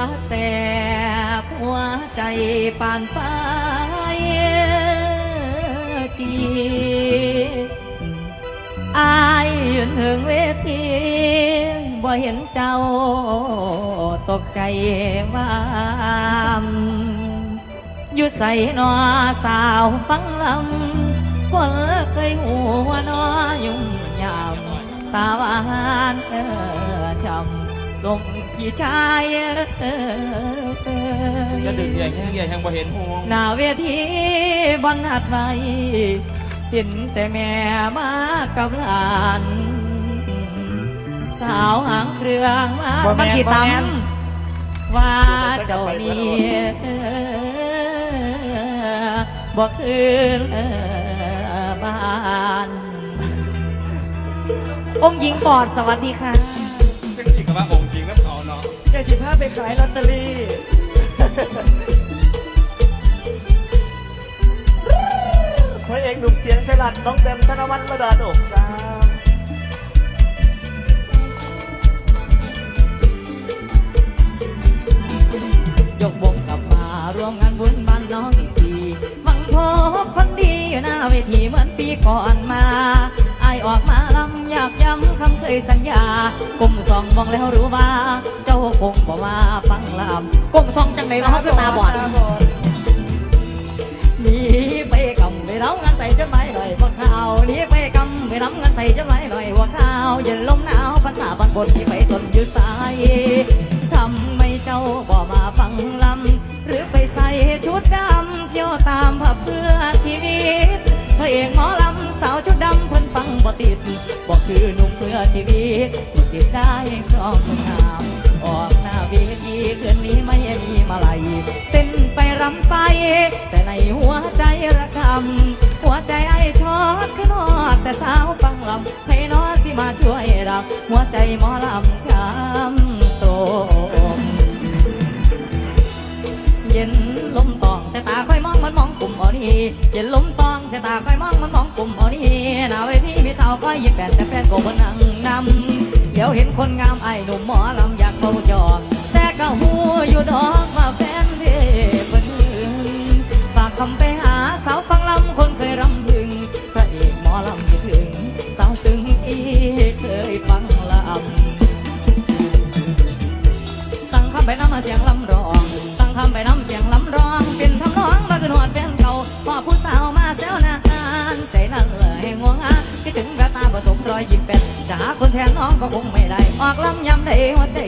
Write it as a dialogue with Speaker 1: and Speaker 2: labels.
Speaker 1: ละแสบหัวใจปานฟ้าจีอายยืนถึงเวทีบ่เห็นเจ้าตกใจว่ามอยู่ใส่นอสาวฟังลำคนเคยหัวนอยุ่งยามตาวานำส่งพี่ชายเอ่ย
Speaker 2: จะดึงใหญ่แห้งใหญ่แห้งบ่เห็นหง
Speaker 1: หน้าเวทีบอนหัดไว้เห็นแต่แม่มากับหลาน สาวหางเครื่องมา
Speaker 3: บ่แม่น
Speaker 1: มาขี
Speaker 3: บ่
Speaker 1: ต
Speaker 3: แม่นำ
Speaker 1: ว่าเจ้านี้บอกคืนบ้านองค์หญิงปอดสวัสดีค่ะ
Speaker 2: ซึ่งจริงกับว่าองค์จริงน้ำเขา เนาะ
Speaker 3: แกสิพาไปขายลอตเตอรี่พระเอกหนุ่มเสียงฉลัดน้องเต็มธนวัฒน์ระดาดกจ้า
Speaker 1: ยกวงกลับมารวมงานบุญบ้านน้องอีกทีหวังพบคนดีอยู่หน้าเวทีเหมือนปีก่อนมา อายออกมาลำอยากย้ำคำเคยสัญญากลม องมองแล้วรู้ว่า เจ้าคงบอกว่าฟังลำกลมส่องจังไหนวะเขาคือตาบอดหนีไปกำไปร้องงานใส่จดหมายหน่อยพวกข้าวหนีไปกำไปร้องงานใส่จดหมายหน่อยพวกข้าวเย็นลมหนาวภาษาบางคนที่ไปสนอยู่สายทำไมเจ้าบ่มาฟังลำหรือไปใส่ชุดดำเที่ยวตามผับเพื่อชีวิตพระเอกหมอลำสาวชุดดำเพิ่นฟังบ่ติดบ คือหนุ่มเพื่อชีวิตตัวติดได้ครองงามออกหน้าเวทีคืนนี้ไม่มีมาลัยเต้นไปรำไป แต่ในหัวใจระกำหัวใจไอ้ชอดขึ้นอดแต่สาวฟังลำให้น้อสิมาช่วยรับหัวใจหมอลำช้ำโตมเย็นลมตองแต่ตาค่อยมองมันมองกลุ่มอ่อนี่เย็นลมตอง แต่ตาคอยมองมันมองกลุ่มอ่อนี่หน้าเวทีมีสาวคอยยิ้มแป้นแต่แฟนก็บนนั่งนำเดี๋ยวเห็นคนงามไอ้หนุ่มหมอลำอยากเมาจอกแต่ก็หูอยู่ดอกว่าแฟนเทพนฝากคำไปหาสาวฟังลำคนเคยรำพึงพระเอกหมอลำคิดถึงสาวซึ้งอีเคยฟังลำสั่งคำไปน้ำเสียงลำร้องสั่งคำไปน้ำเสียงลำร้องเป็นท อยยิ้มเป็นจะหาคนแทนน้องก็คงไม่ได้ออกลำยำได้หัวใจ